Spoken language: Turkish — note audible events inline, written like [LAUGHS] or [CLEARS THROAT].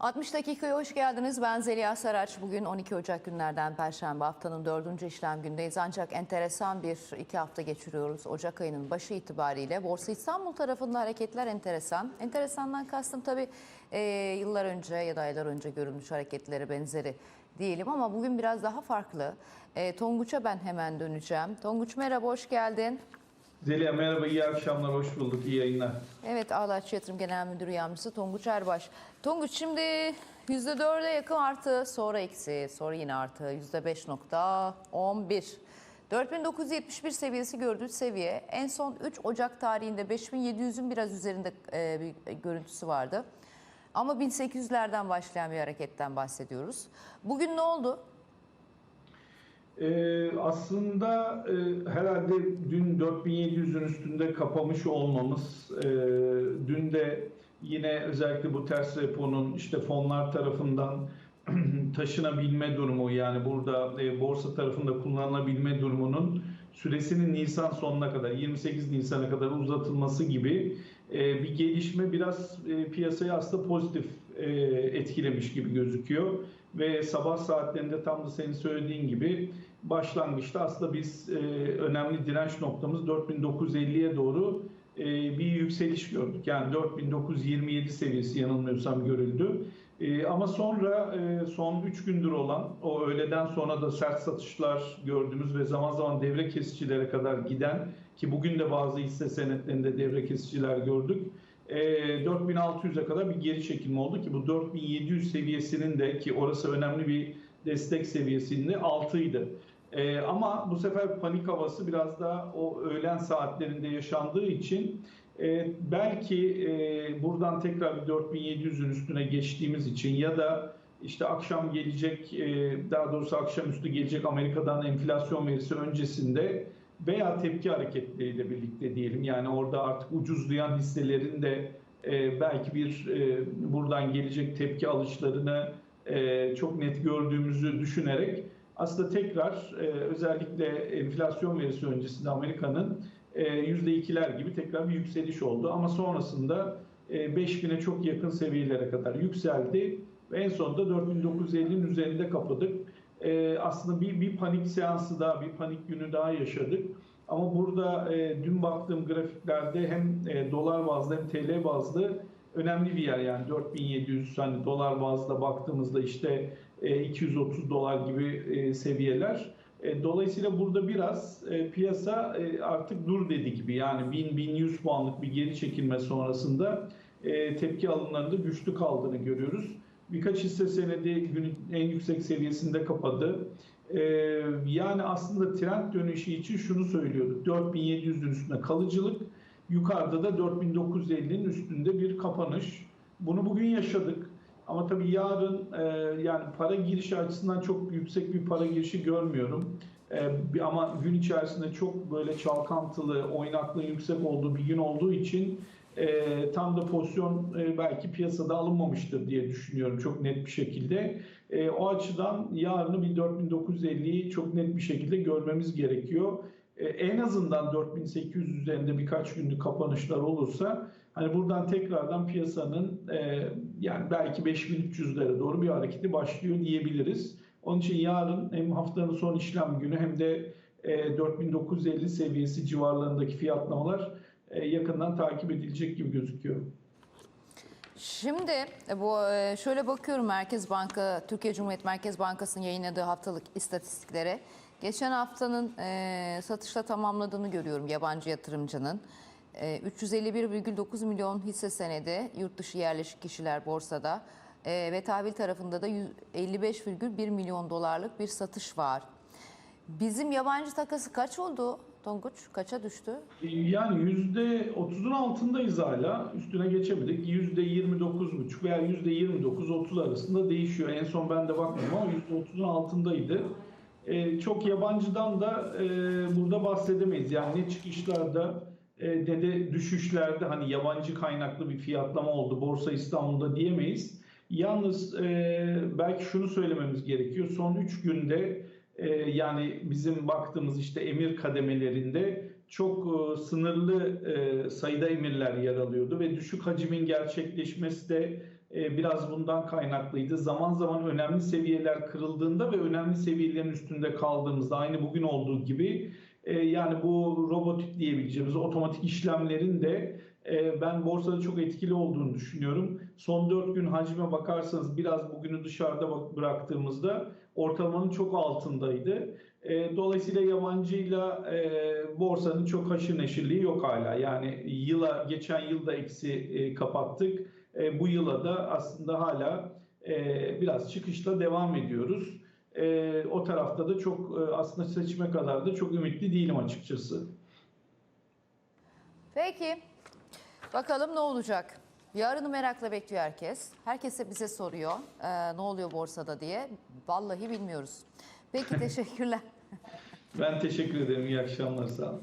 60 dakikaya hoş geldiniz. Ben Zeliha Saraç. Bugün 12 Ocak günlerden Perşembe haftanın dördüncü işlem gündeyiz. Ancak enteresan bir iki hafta geçiriyoruz. Ocak ayının başı itibariyle Borsa İstanbul tarafında hareketler enteresan. Enteresandan kastım tabii e, yıllar önce ya da aylar önce görülmüş hareketleri benzeri diyelim ama bugün biraz daha farklı. E, Tonguç'a ben hemen döneceğim. Tonguç merhaba, hoş geldin. Zeliha merhaba, iyi akşamlar, hoş bulduk, iyi yayınlar. Evet Ağlaç Yatırım Genel Müdürü Yardımcısı Tonguç Erbaş. Tonguç şimdi %4'e yakın artı, sonra eksi, sonra yine artı %5.11. 4971 seviyesi gördüğü seviye. En son 3 Ocak tarihinde 5700'ün biraz üzerinde e, bir görüntüsü vardı. Ama 1800'lerden başlayan bir hareketten bahsediyoruz. Bugün ne oldu? Ee, aslında e, herhalde dün 4700'ün üstünde kapamış olmamız, e, dün de yine özellikle bu ters reponun işte fonlar tarafından [CLEARS THROAT] taşınabilme durumu yani burada e, borsa tarafında kullanılabilme durumunun süresinin Nisan sonuna kadar 28 Nisan'a kadar uzatılması gibi e, bir gelişme biraz e, piyasayı aslında pozitif e, etkilemiş gibi gözüküyor ve sabah saatlerinde tam da senin söylediğin gibi başlangıçta aslında biz e, önemli direnç noktamız 4950'ye doğru e, bir yükseliş gördük. Yani 4927 seviyesi yanılmıyorsam görüldü. E, ama sonra e, son 3 gündür olan o öğleden sonra da sert satışlar gördüğümüz ve zaman zaman devre kesicilere kadar giden ki bugün de bazı hisse senetlerinde devre kesiciler gördük. E, 4600'e kadar bir geri çekilme oldu ki bu 4700 seviyesinin de ki orası önemli bir destek seviyesinde 6'ydı. Ee, ama bu sefer panik havası biraz da o öğlen saatlerinde yaşandığı için e, belki e, buradan tekrar bir 4700'ün üstüne geçtiğimiz için ya da işte akşam gelecek e, daha doğrusu akşamüstü gelecek Amerika'dan enflasyon verisi öncesinde veya tepki hareketleriyle birlikte diyelim yani orada artık ucuzlayan hisselerin de e, belki bir e, buradan gelecek tepki alışlarını e, çok net gördüğümüzü düşünerek aslında tekrar özellikle enflasyon verisi öncesinde Amerika'nın e, %2'ler gibi tekrar bir yükseliş oldu. Ama sonrasında e, 5000'e çok yakın seviyelere kadar yükseldi ve en sonunda 4950'nin üzerinde kapadık. E, aslında bir, bir panik seansı daha, bir panik günü daha yaşadık. Ama burada e, dün baktığım grafiklerde hem e, dolar bazlı hem TL bazlı önemli bir yer yani 4700 hani dolar bazda baktığımızda işte 230 dolar gibi e, seviyeler. E, dolayısıyla burada biraz e, piyasa artık dur dedi gibi yani 1000-1100 puanlık bir geri çekilme sonrasında tepki alımlarında güçlü kaldığını görüyoruz. Birkaç hisse senedi günün en yüksek seviyesinde kapadı. Yani aslında trend dönüşü için şunu söylüyorduk. 4700'ün üstünde kalıcılık, yukarıda da 4950'nin üstünde bir kapanış. Bunu bugün yaşadık. Ama tabii yarın e, yani para girişi açısından çok yüksek bir para girişi görmüyorum. E, ama gün içerisinde çok böyle çalkantılı, oynaklığın yüksek olduğu bir gün olduğu için e, tam da pozisyon e, belki piyasada alınmamıştır diye düşünüyorum çok net bir şekilde. E, o açıdan yarını bir 4950'yi çok net bir şekilde görmemiz gerekiyor. E, en azından 4800 üzerinde birkaç günlük kapanışlar olursa hani buradan tekrardan piyasanın e, yani belki 5300'lere doğru bir hareketi başlıyor diyebiliriz. Onun için yarın hem haftanın son işlem günü hem de e, 4950 seviyesi civarlarındaki fiyatlamalar yakından takip edilecek gibi gözüküyor. Şimdi bu e, şöyle bakıyorum Merkez Banka, Türkiye Cumhuriyet Merkez Bankası'nın yayınladığı haftalık istatistiklere. Geçen haftanın e, satışla tamamladığını görüyorum yabancı yatırımcının. E, 351,9 milyon hisse senedi yurt dışı yerleşik kişiler borsada e, ve tahvil tarafında da 55,1 milyon dolarlık bir satış var. Bizim yabancı takası kaç oldu Tonguç? Kaça düştü? Yani %30'un altındayız hala. Üstüne geçemedik. %29,5 veya %29-30 arasında değişiyor. En son ben de bakmadım ama %30'un altındaydı. Ee, çok yabancıdan da e, burada bahsedemeyiz. Yani ne çıkışlarda e, ne de düşüşlerde hani yabancı kaynaklı bir fiyatlama oldu Borsa İstanbul'da diyemeyiz. Yalnız e, belki şunu söylememiz gerekiyor. Son 3 günde e, yani bizim baktığımız işte emir kademelerinde çok e, sınırlı e, sayıda emirler yer alıyordu ve düşük hacimin gerçekleşmesi de e, biraz bundan kaynaklıydı. Zaman zaman önemli seviyeler kırıldığında ve önemli seviyelerin üstünde kaldığımızda aynı bugün olduğu gibi e, yani bu robotik diyebileceğimiz otomatik işlemlerin de e, ben borsada çok etkili olduğunu düşünüyorum. Son 4 gün hacme bakarsanız biraz bugünü dışarıda bıraktığımızda ortalamanın çok altındaydı. E, Dolayısıyla yabancıyla e, borsanın çok haşır neşirliği yok hala. Yani yıla geçen yılda eksi e, kapattık. E, bu yıla da aslında hala e, biraz çıkışla devam ediyoruz. E, o tarafta da çok e, aslında seçime kadar da çok ümitli değilim açıkçası. Peki. Bakalım ne olacak? Yarını merakla bekliyor herkes. Herkes de bize soruyor e, ne oluyor borsada diye. Vallahi bilmiyoruz. Peki [LAUGHS] teşekkürler. Ben teşekkür ederim. İyi akşamlar. Sağ olun.